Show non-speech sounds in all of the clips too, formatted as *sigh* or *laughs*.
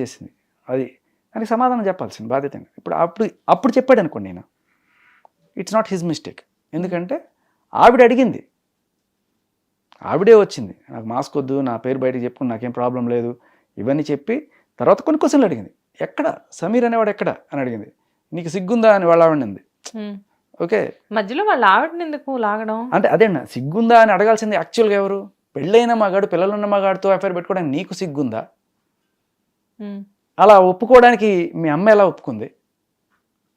చేసింది. అది దానికి సమాధానం చెప్పాల్సింది బాధ్యత ఇప్పుడు అప్పుడు అప్పుడు చెప్పాడు అనుకోండి నేను. ఇట్స్ నాట్ హిజ్ మిస్టేక్ ఎందుకంటే ఆవిడ అడిగింది. ఆవిడే వచ్చింది. నాకు మాస్క్ వద్దు నా పేరు బయటకు చెప్పుకుని నాకేం ప్రాబ్లం లేదు. ఇవన్నీ చెప్పి తర్వాత కొన్ని క్వశ్చన్లు అడిగింది. ఎక్కడ? సమీర్ అనేవాడు ఎక్కడ? అని అడిగింది. నీకు సిగ్గుందా? అని వాళ్ళ ఆవిడంది. ఓకే. మధ్యలో వాళ్ళ ఆవిడని ఎందుకు లాగడం? అంటే అదే అన్న సిగ్గుందా అని అడగాల్సింది యాక్చువల్గా ఎవరు? పెళ్ళైన మగాడు పిల్లలున్న మగాడితో ఎఫ్ఐఆర్ పెట్టుకోవడానికి నీకు సిగ్గుందా. అలా ఒప్పుకోవడానికి మీ అమ్మ ఎలా ఒప్పుకుంది?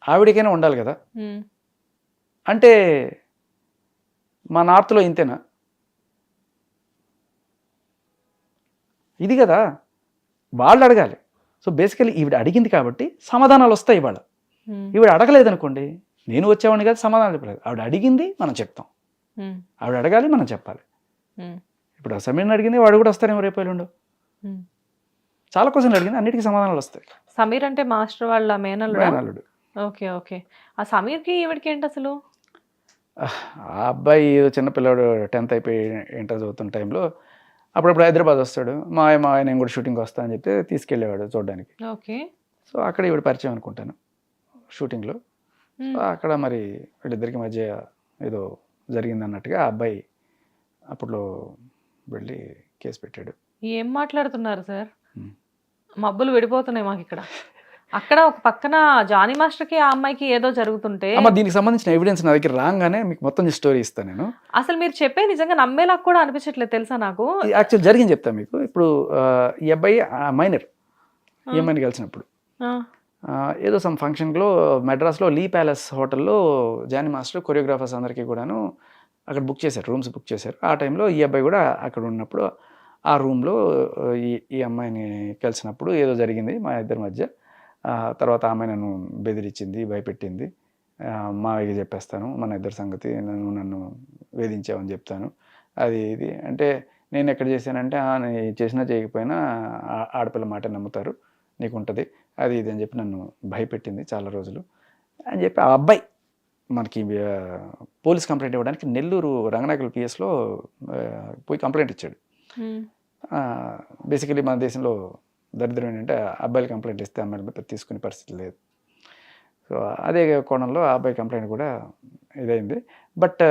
ఆవిడకైనా ఉండాలి కదా. అంటే మా నార్త్లో ఇంతేనా? ఇది కదా. వాళ్ళు అడగాలి. సో బేసికలీ ఈవిడ అడిగింది కాబట్టి సమాధానాలు వస్తాయి ఇవాళ. ఈవిడ అడగలేదనుకోండి నేను వచ్చేవాడిని కదా సమాధానం చెప్పలేదు. ఆవిడ అడిగింది మనం చెప్తాం. ఆవిడ అడగాలి మనం చెప్పాలి. ఇప్పుడు ఆ సమీర్ని అడిగింది వాడు కూడా వస్తారేమో రేపు ఎల్లుండు. చాలా క్వశ్చన్లు అడిగింది. అన్నిటికీ సమాధానాలు వస్తాయి. సమీర్ అంటే మాస్టర్ వాళ్ళ మేనల్లుడా? Okay okay. ఆ సమీర్కి ఈవిడికి ఏంటి అసలు? ఆ అబ్బాయి ఏదో చిన్న పిల్లాడు టెన్త్ అయిపోయి ఇంటర్ చదువుతున్న టైంలో అప్పుడప్పుడు హైదరాబాద్ వస్తాడు. మా ఆయన మా ఆయన నేను కూడా షూటింగ్ వస్తా అని చెప్తే తీసుకెళ్ళేవాడు చూడడానికి. ఓకే. సో అక్కడ ఇవిడ పరిచయం అనుకుంటాను షూటింగ్లో. అక్కడ మరి వీళ్ళిద్దరికి మధ్య ఏదో జరిగింది అన్నట్టుగా ఆ అబ్బాయి అప్పట్లో వెళ్ళి కేసు పెట్టాడు. ఏం మాట్లాడుతున్నారు సార్. మబ్బులు విడిపోతున్నాయి మాకు ఇక్కడ అక్కడ ఒక పక్కన జానీ మాస్టర్కి ఆ అమ్మాయికి ఏదో జరుగుతుంటే అమ్మ దీనికి సంబంధించిన ఎవిడెన్స్ నా దగ్గర రాగానే మీకు మొత్తం స్టోరీ ఇస్తాను నేను. అసలు మీరు చెప్పే నిజంగా నమ్మేలా కూడా అనిపించట్లేదు తెలుసా నాకు? యాక్చువల్ జరిగింది చెప్తాను మీకు. ఇప్పుడు ఈ అబ్బాయి మైనర్ ఈ. అమ్మాయిని కలిసినప్పుడు. ఏదో సమ్ ఫంక్షన్లో మెడ్రాస్లో లీ ప్యాలెస్ హోటల్లో జానీ మాస్టర్ కొరియోగ్రాఫర్స్ అందరికీ కూడాను అక్కడ బుక్ చేశారు రూమ్స్ బుక్ చేశారు. ఆ టైంలో ఈ అబ్బాయి కూడా అక్కడ ఉన్నప్పుడు ఆ రూమ్లో ఈ ఈ అమ్మాయిని కలిసినప్పుడు ఏదో జరిగింది మా ఇద్దరి మధ్య. తర్వాత ఆమె నన్ను బెదిరించింది భయపెట్టింది. మా మావయ్యకి చెప్పేస్తాను మన ఇద్దరి సంగతి నన్ను నన్ను వేధించావని చెప్తాను. అది ఇది. అంటే నేను ఎక్కడ చేశానంటే చేసినా చేయకపోయినా ఆడపిల్ల మాట నమ్ముతారు నీకు ఉంటుంది అది ఇది అని చెప్పి నన్ను భయపెట్టింది చాలా రోజులు. అని చెప్పి ఆ అబ్బాయి మనకి పోలీస్ కంప్లైంట్ ఇవ్వడానికి నెల్లూరు రంగనాయకుల పిఎస్లో పోయి కంప్లైంట్ ఇచ్చాడు. బేసికలీ మన దేశంలో దరిద్రం ఏంటంటే అబ్బాయిలు కంప్లైంట్ ఇస్తే అమ్మాయిల మీద తీసుకునే పరిస్థితి లేదు. సో అదే కోణంలో ఆ అబ్బాయి కంప్లైంట్ కూడా ఇదైంది. బట్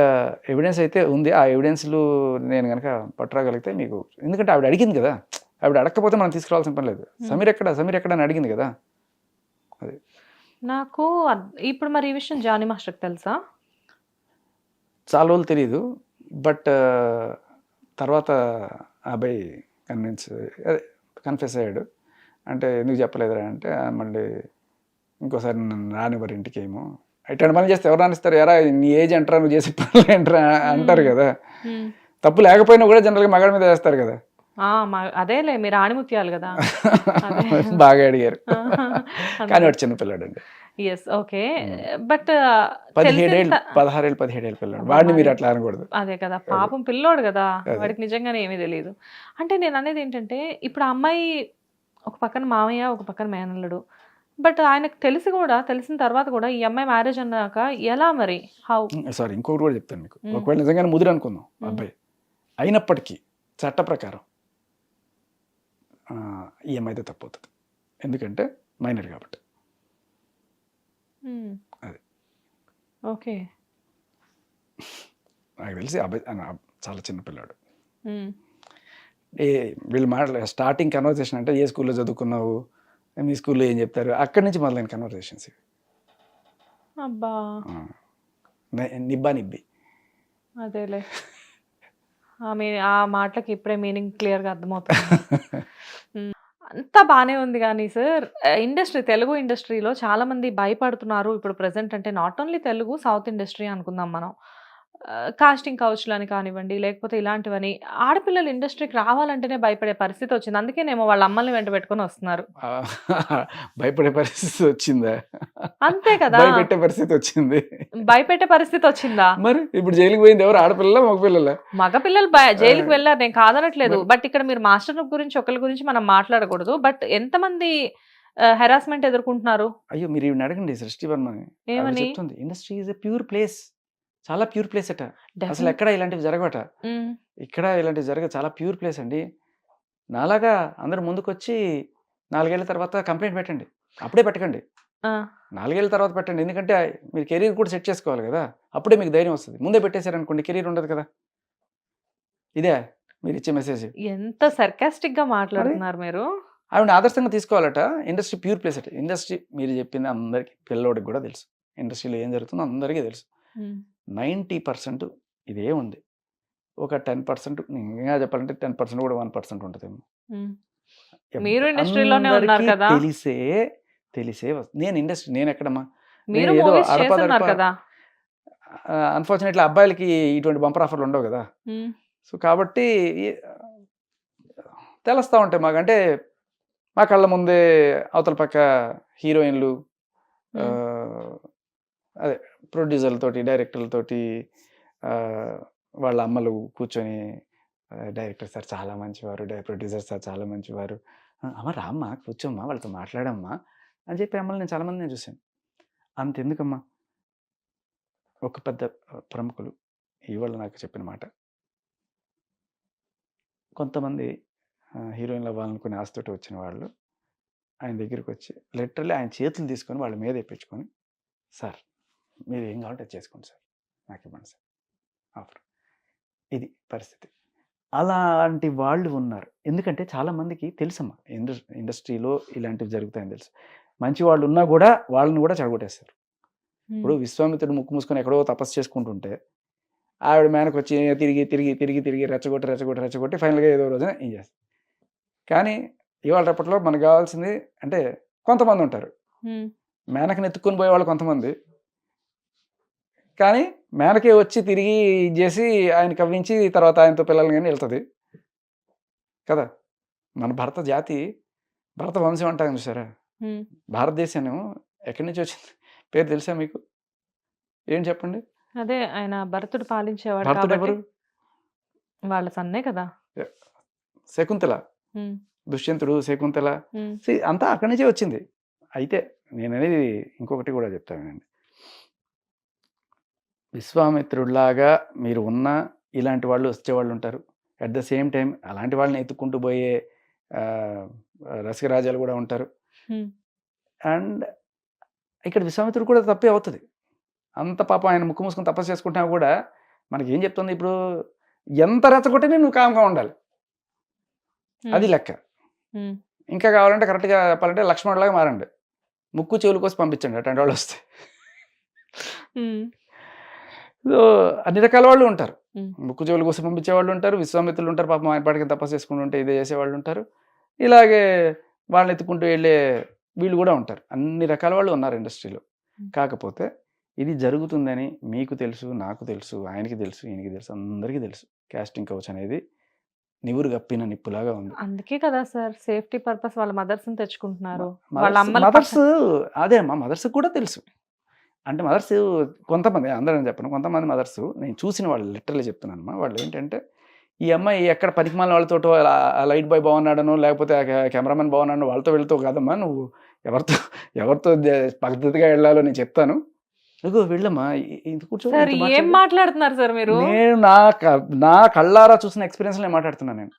ఎవిడెన్స్ అయితే ఉంది. ఆ ఎవిడెన్స్లు నేను కనుక పట్టురాగలిగితే మీకు ఎందుకంటే ఆవిడ అడిగింది కదా. ఆవిడ అడగకపోతే మనం తీసుకురావాల్సిన పని లేదు. సమీర్ ఎక్కడ? సమీర్ ఎక్కడ అని అడిగింది కదా. నాకు అద్- ఇప్పుడు మరి ఈ విషయం జానీ మాస్టర్కి తెలుసా? చాలా రోజులు తెలియదు బట్ తర్వాత అబ్బాయి కన్విన్స్ అదే కన్ఫెస్ అయ్యాడు. అంటే ఎందుకు చెప్పలేదురా అంటే "ఆ, మళ్ళీ ఇంకోసారి నన్ను రానివ్వరు ఇంటికి ఏమో ఇట్లాంటి పనులు చేస్తే ఎవరు రానిస్తారు? ఎరా నీ ఏజ్ అంటారా నువ్వు చేసే పనులు ఏంట్రా? అంటారు కదా. తప్పు లేకపోయినా కూడా జనరల్గా మగాడి మీద వేస్తారు కదా. అదేలే మీరు ఆణిముత్యాలు కదా. *laughs* బాగా అడిగారు. కానీ వాడు చిన్నపిల్లాడు అండి ఎస్ ఓకే బట్ పదిహేడేళ్ళు పదహారేళ్ళు పదిహేడేళ్ళు పిల్లాడు. వాడిని మీరు అట్లా అనకూడదు. అదే కదా పాపం పిల్లోడు కదా. వాడికి నిజంగానే ఏమీ తెలియదు అంటే నేను అనేది ఏంటంటే ఇప్పుడు అమ్మాయి ఒక పక్కన మామయ్య ఒక పక్కన మేనల్లుడు. బట్ ఆయనకు తెలిసి కూడా తెలిసిన తర్వాత కూడా ఈ అమ్మాయి మ్యారేజ్ అన్నాక ఎలా మరి? హౌ సారీ ఇంకొకటి కూడా చెప్తాను మీకు. ఒకవేళ నిజంగానే ముదురు అనుకుందాం. అబ్బాయి. అయినప్పటికీ చట్ట ప్రకారం ఈ అమ్మాయితే తప్పవుతుంది ఎందుకంటే మైనర్ కాబట్టి. అది. ఓకే *laughs* నాకు తెలిసి అబ్బాయి చాలా చిన్న పిల్లాడు. ఏ వీళ్ళు మాట్లా స్టార్టింగ్ కన్వర్సేషన్ అంటే ఏ స్కూల్లో చదువుకున్నావు? మీ స్కూల్లో ఏం చెప్తారు? అక్కడి నుంచి మొదలైన కన్వర్సేషన్స్ ఇవి. అబ్బా. నిబ్బా నిబ్బి. అదేలే. *laughs* ఆ మాటలకి ఇప్పుడే మీనింగ్ క్లియర్గా అర్థమవుతుంది. *laughs* అంతా బాగానే ఉంది కానీ సార్ ఇండస్ట్రీ తెలుగు ఇండస్ట్రీలో చాలామంది భయపడుతున్నారు ఇప్పుడు ప్రజెంట్ అంటే not only Telugu south industry అనుకుందాం మనం. కాస్టింగ్ కౌచ్లని కానివ్వండి లేకపోతే ఇలాంటివని ఆడపిల్లలు ఇండస్ట్రీకి రావాలంటేనే భయపడే పరిస్థితి వచ్చింది. అందుకేనేమో వాళ్ళ అమ్మల్ని వెంట పెట్టుకొని వస్తున్నారు. భయపడే పరిస్థితి వచ్చిందా? అంతే కదా. భయపెట్టే పరిస్థితి వచ్చింది. భయపెట్టే పరిస్థితి వచ్చిందా? మరి ఇప్పుడు జైలుకి పోయింది ఎవరు? ఆడపిల్ల మగపిల్లల? మగపిల్లలు జైలుకి వెళ్ళారు. నేను కాదనట్లేదు. బట్ ఇక్కడ మీరు మాస్టర్ గురించి ఒకరి గురించి మనం మాట్లాడకూడదు. బట్ ఎంతమంది హెరాస్మెంట్ ఎదుర్కొంటున్నారు? అయ్యో మీరు ఇవి అడగండి సృష్టి ఆవిడ ఏమని? చెప్తుంది industry is a pure place. చాలా ప్యూర్ ప్లేస్ అట. అసలు. ఎక్కడ ఇలాంటివి జరగట. ఇక్కడ ఇలాంటివి జరగ చాలా ప్యూర్ ప్లేస్ అండి. నాలాగా అందరు ముందుకొచ్చి నాలుగేళ్ళ తర్వాత కంప్లైంట్ పెట్టండి. అప్పుడే పెట్టకండి. నాలుగేళ్ళ తర్వాత పెట్టండి. ఎందుకంటే మీరు కెరీర్ కూడా సెట్ చేసుకోవాలి కదా. అప్పుడే మీకు ధైర్యం వస్తుంది. ముందే పెట్టేశారనుకోండి కెరీర్ ఉండదు కదా. ఇదే మీరు ఇచ్చే మెసేజ్. ఎంత సర్కాస్టిక్గా మాట్లాడుతున్నారు మీరు. ఆవిడ ఆదర్శంగా తీసుకోవాలట. ఇండస్ట్రీ ప్యూర్ ప్లేస్ అట. ఇండస్ట్రీ మీరు చెప్పింది అందరికీ పిల్లోడికి కూడా తెలుసు. ఇండస్ట్రీలో ఏం జరుగుతుందో అందరికీ తెలుసు. నైంటీ పర్సెంట్ ఇదే ఉంది. ఒక టెన్ పర్సెంట్ ఇంకా చెప్పాలంటే టెన్ పర్సెంట్ కూడా వన్ పర్సెంట్ ఉంటుందేమో. ఉమ్. మీరు ఇండస్ట్రీలోనే ఉన్నారు అందరికీ కదా. తెలిసే తెలిసే నేను ఇండస్ట్రీ నేను ఎక్కడమ్మా? మీరు కదా! అన్ఫార్చునేట్లీ అబ్బాయిలకి ఇటువంటి బంపర్ ఆఫర్లు ఉండవు కదా! సో కాబట్టి తెలుస్తూ ఉంటాయి మాకు. అంటే మా కళ్ళ ముందే అవతల పక్క హీరోయిన్లు అదే ప్రొడ్యూసర్లతోటి డైరెక్టర్లతోటి వాళ్ళ అమ్మలు కూర్చొని డైరెక్టర్ సార్ చాలా మంచివారు డై ప్రొడ్యూసర్ సార్ చాలా మంచివారు. అమ్మ రామ్మా కూర్చోమ్మా వాళ్ళతో మాట్లాడమ్మా అని చెప్పి అమ్మల్ని నేను చాలామంది నేను చూశాను. అంతెందుకమ్మా? ఒక పెద్ద ప్రముఖులు ఇవాళ నాకు చెప్పిన మాట. కొంతమంది హీరోయిన్లు అవ్వాలనుకునే ఆశతోటి వచ్చిన వాళ్ళు ఆయన దగ్గరికి వచ్చి లెటర్లీ ఆయన చేతులు తీసుకొని వాళ్ళ మీద ఇప్పించుకొని సార్ మీరు ఏం కావాలంటే చేసుకోండి సార్. నాకు ఇవ్వండి సార్. ఆఫర్. ఇది పరిస్థితి. అలాంటి వాళ్ళు ఉన్నారు. ఎందుకంటే చాలామందికి తెలుసమ్మా ఇండస్ ఇండస్ట్రీలో ఇలాంటివి జరుగుతాయని తెలుసు. మంచి వాళ్ళు ఉన్నా కూడా వాళ్ళని కూడా చెడగొట్టేస్తారు. ఇప్పుడు విశ్వామిత్రుడు ముక్కు మూసుకొని ఎక్కడో తపస్సు చేసుకుంటుంటే ఆవిడ మేనకు వచ్చి తిరిగి తిరిగి తిరిగి తిరిగి రెచ్చగొట్టి రెచ్చగొట్టి రెచ్చగొట్టి ఫైనల్గా ఏదో రోజున ఏం చేస్తుంది కానీ ఇవాళ రేపట్లో మనకు కావాల్సింది అంటే కొంతమంది ఉంటారు. ఉమ్, మేనకని ఎత్తుక్కొని పోయేవాళ్ళు కొంతమంది. కానీ మేనకే వచ్చి తిరిగి చేసి ఆయన కవ్వించి తర్వాత ఆయనతో పిల్లలు కానీ వెళ్తుంది. కదా? మన భరత జాతి భరత వంశం అంటాం చూసారా. భారతదేశం ఎక్కడి నుంచి వచ్చింది? పేరు తెలుసా మీకు? ఏం చెప్పండి? అదే ఆయన భరతుడు పాలించేవాడు భరతుడు వాళ్ళ సన్నే కదా. శకుంతల. దుష్యంతుడు శకుంతల. అంతా అక్కడి నుంచే వచ్చింది. అయితే నేను అనేది ఇంకొకటి కూడా చెప్తానండి విశ్వామిత్రుడిలాగా మీరు ఉన్న ఇలాంటి వాళ్ళు వచ్చేవాళ్ళు ఉంటారు. అట్ ద సేమ్ టైం అలాంటి వాళ్ళని ఎత్తుకుంటూ పోయే రసికరాజాలు కూడా ఉంటారు. అండ్ ఇక్కడ విశ్వామిత్రుడు కూడా తప్పే అవుతుంది. అంత పాపం ఆయన ముక్కు మూసుకొని తపస్సు చేసుకుంటున్నా కూడా మనకి ఏం చెప్తుంది ఇప్పుడు? ఎంత రెచ్చగొట్టినా నువ్వు కామ్గా ఉండాలి. అది లెక్క. ఇంకా కావాలంటే కరెక్ట్గా చెప్పాలంటే లక్ష్మణులాగా మారండి. ముక్కు చెవులు కోసం పంపించండి అటువంటి వాళ్ళు వస్తే. అన్ని రకాల వాళ్ళు ఉంటారు. ముక్కు చెవులు కోసం పంపించే వాళ్ళు ఉంటారు. విశ్వామిత్రులు ఉంటారు. పాపం ఆయన పాటికి తపస్సు చేసుకుంటూ ఉంటే ఇదే చేసేవాళ్ళు ఉంటారు. ఇలాగే వాళ్ళని ఎత్తుకుంటూ వెళ్ళే వీళ్ళు కూడా ఉంటారు. అన్ని రకాల వాళ్ళు ఉన్నారు ఇండస్ట్రీలో. కాకపోతే ఇది జరుగుతుందని మీకు తెలుసు నాకు తెలుసు ఆయనకి తెలుసు ఈయనకి తెలుసు అందరికీ తెలుసు. కాస్టింగ్ కౌచ్ అనేది నివురు గప్పిన నిప్పులాగా ఉంది. అందుకే కదా సార్ సేఫ్టీ పర్పస్ వాళ్ళ మదర్స్ తెచ్చుకుంటున్నారు. వాళ్ళ మదర్స్ అదే మా మదర్స్ కూడా తెలుసు. అంటే మదర్స్ కొంతమంది అందరం చెప్పను కొంతమంది మదర్స్ నేను చూసిన వాళ్ళు లిటరల్లీ చెప్తున్నాను అమ్మా వాళ్ళు ఏంటంటే ఈ అమ్మాయి ఎక్కడ పనికిమాల వాళ్ళతో లైట్ బాయ్ బాగున్నాడనో లేకపోతే కెమెరామెన్ బాగున్నాడో వాళ్ళతో వెళ్తూ కాదమ్మా నువ్వు ఎవరితో ఎవరితో పద్ధతిగా వెళ్ళాలో నేను చెప్తాను. ఇదిగో వెళ్ళమ్మా ఇది కూర్చో ఏం మాట్లాడు. మాట్లాడుతున్నారు సార్ మీరు? నేను నా నా కళ్ళారా చూసిన ఎక్స్పీరియన్స్ నేను మాట్లాడుతున్నాను నేను.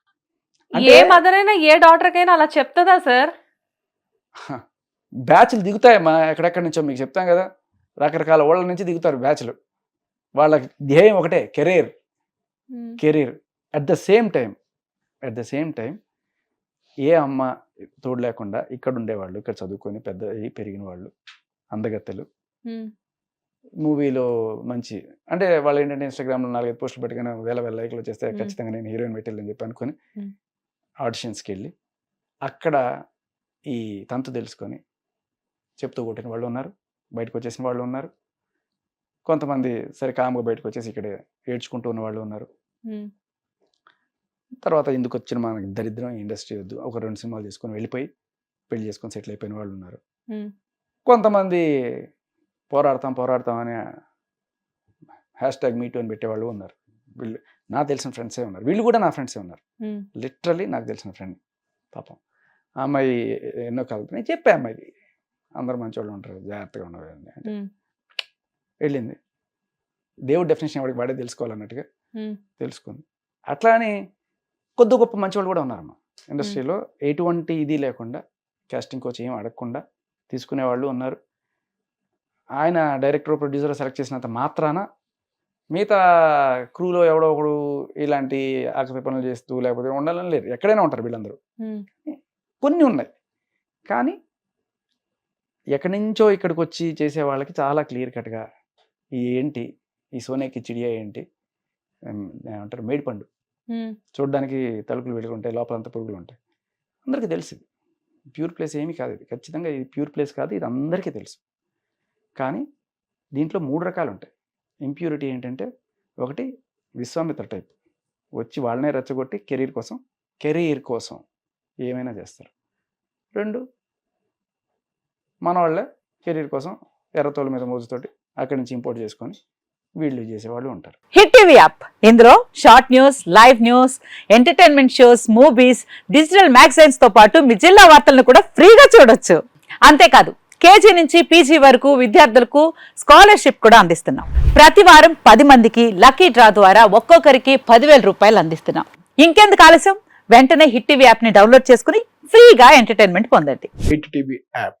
ఏ మదర్ అయినా ఏ డాక్టర్ కైనా అలా చెప్తుందా సార్? బ్యాచ్లు దిగుతాయమ్మా ఎక్కడెక్కడి నుంచో మీకు చెప్తాం కదా. రకరకాల ఓళ్ళ నుంచి దిగుతారు బ్యాచ్లు వాళ్ళ ధ్యేయం ఒకటే career. Career. At the same time at the same time ఏ అమ్మ తోడు లేకుండా ఇక్కడ ఉండేవాళ్ళు ఇక్కడ చదువుకొని పెద్ద పెరిగిన వాళ్ళు అందగత్తెలు. మూవీలో మంచి అంటే వాళ్ళు ఏంటంటే ఇన్స్టాగ్రామ్లో నాలుగైదు పోస్టులు పెట్టుకుని వేల వేల లైక్లు చేస్తే Hmm. ఖచ్చితంగా నేను హీరోయిన్ పెట్టాలని చెప్పి అనుకుని. ఆడిషన్స్కి వెళ్ళి అక్కడ ఈ తంతు తెలుసుకొని చెప్తూ కొట్టిన వాళ్ళు ఉన్నారు. బయటకు వచ్చేసిన వాళ్ళు ఉన్నారు. కొంతమంది సరే కామ్గా బయటకు వచ్చేసి ఇక్కడే ఏడ్చుకుంటూ ఉన్న వాళ్ళు ఉన్నారు. తర్వాత ఎందుకు వచ్చిన మనకి దరిద్రం ఇండస్ట్రీ వద్దు. ఒక రెండు సినిమాలు చేసుకొని వెళ్ళిపోయి పెళ్ళి చేసుకొని సెటిల్ అయిపోయిన వాళ్ళు ఉన్నారు. కొంతమంది పోరాడతాం పోరాడతాం అని హ్యాష్ ట్యాగ్ మీటు అని పెట్టేవాళ్ళు ఉన్నారు. వీళ్ళు నాకు తెలిసిన ఫ్రెండ్సే ఉన్నారు. వీళ్ళు కూడా నా ఫ్రెండ్సే ఉన్నారు. లిటరలీ నాకు తెలిసిన ఫ్రెండ్ పాపం. అమ్మాయి ఎన్నో కలుగుతుంది నేను చెప్పే అమ్మాయిది. అందరు మంచోళ్ళు ఉంటారు. జాగ్రత్తగా అని అంటే. వెళ్ళింది. దేవుడు డెఫినేషన్ ఎవరికి వాడే తెలుసుకోవాలన్నట్టుగా తెలుసుకుంది. అట్లా అని కొద్ది గొప్ప మంచి వాళ్ళు కూడా ఉన్నారమ్మా ఇండస్ట్రీలో ఎటువంటి ఇది లేకుండా కాస్టింగ్ కోచ్ ఏం అడగకుండా తీసుకునే వాళ్ళు ఉన్నారు. ఆయన డైరెక్టర్ ప్రొడ్యూసర్ సెలెక్ట్ చేసినంత మాత్రాన మిగతా క్రూలో ఎవడో ఒకడు ఇలాంటి ఆకలి పనులు చేస్తూ లేకపోతే ఉండాలని లేదు. ఎక్కడైనా ఉంటారు వీళ్ళందరూ. కొన్ని ఉన్నాయి. కానీ ఎక్కడి నుంచో ఇక్కడికి వచ్చి చేసే వాళ్ళకి చాలా క్లియర్ కట్గా ఈ ఏంటి? ఈ సోనే కిచిడియా ఏంటి? ఏమంటారు? మేడిపండు. చూడడానికి తలుపులు వెలుగుంటాయి లోపలంతా పురుగులు ఉంటాయి అందరికీ తెలుసు ఇది. ప్యూర్ ప్లేస్ ఏమీ కాదు ఇది. ఖచ్చితంగా ఇది ప్యూర్ ప్లేస్ కాదు ఇది అందరికీ తెలుసు. కానీ దీంట్లో మూడు రకాలు ఉంటాయి ఇంప్యూరిటీ ఏంటంటే ఒకటి విశ్వామిత్ర టైప్. వచ్చి వాళ్ళనే రెచ్చగొట్టి కెరీర్ కోసం కెరీర్ కోసం ఏమైనా చేస్తారు. రెండు మన వాళ్ళే కెరీర్ కోసం ఎర్రతోల మీద మోజుతోటి అక్కడి నుంచి ఇంపోర్ట్ చేసుకొని వీళ్ళు చేసేవాళ్ళు ఉంటారు. Hit TV app. ఇందులో short news live news entertainment shows movies digital మ్యాగజైన్స్తో పాటు మీ జిల్లా వార్తలను కూడా ఫ్రీగా చూడొచ్చు. అంతేకాదు కేజీ నుంచి పీజీ వరకు విద్యార్థులకు స్కాలర్షిప్ కూడా అందిస్తున్నాం. ప్రతి వారం పది మందికి లక్కీ డ్రా ద్వారా ఒక్కొక్కరికి పదివేల రూపాయలు అందిస్తున్నాం. ఇంకెందుకు ఆలస్యం? వెంటనే హిట్ టీవీ యాప్ని డౌన్లోడ్ చేసుకుని ఫ్రీగా ఎంటర్టైన్మెంట్ పొందండి. Hit TV app.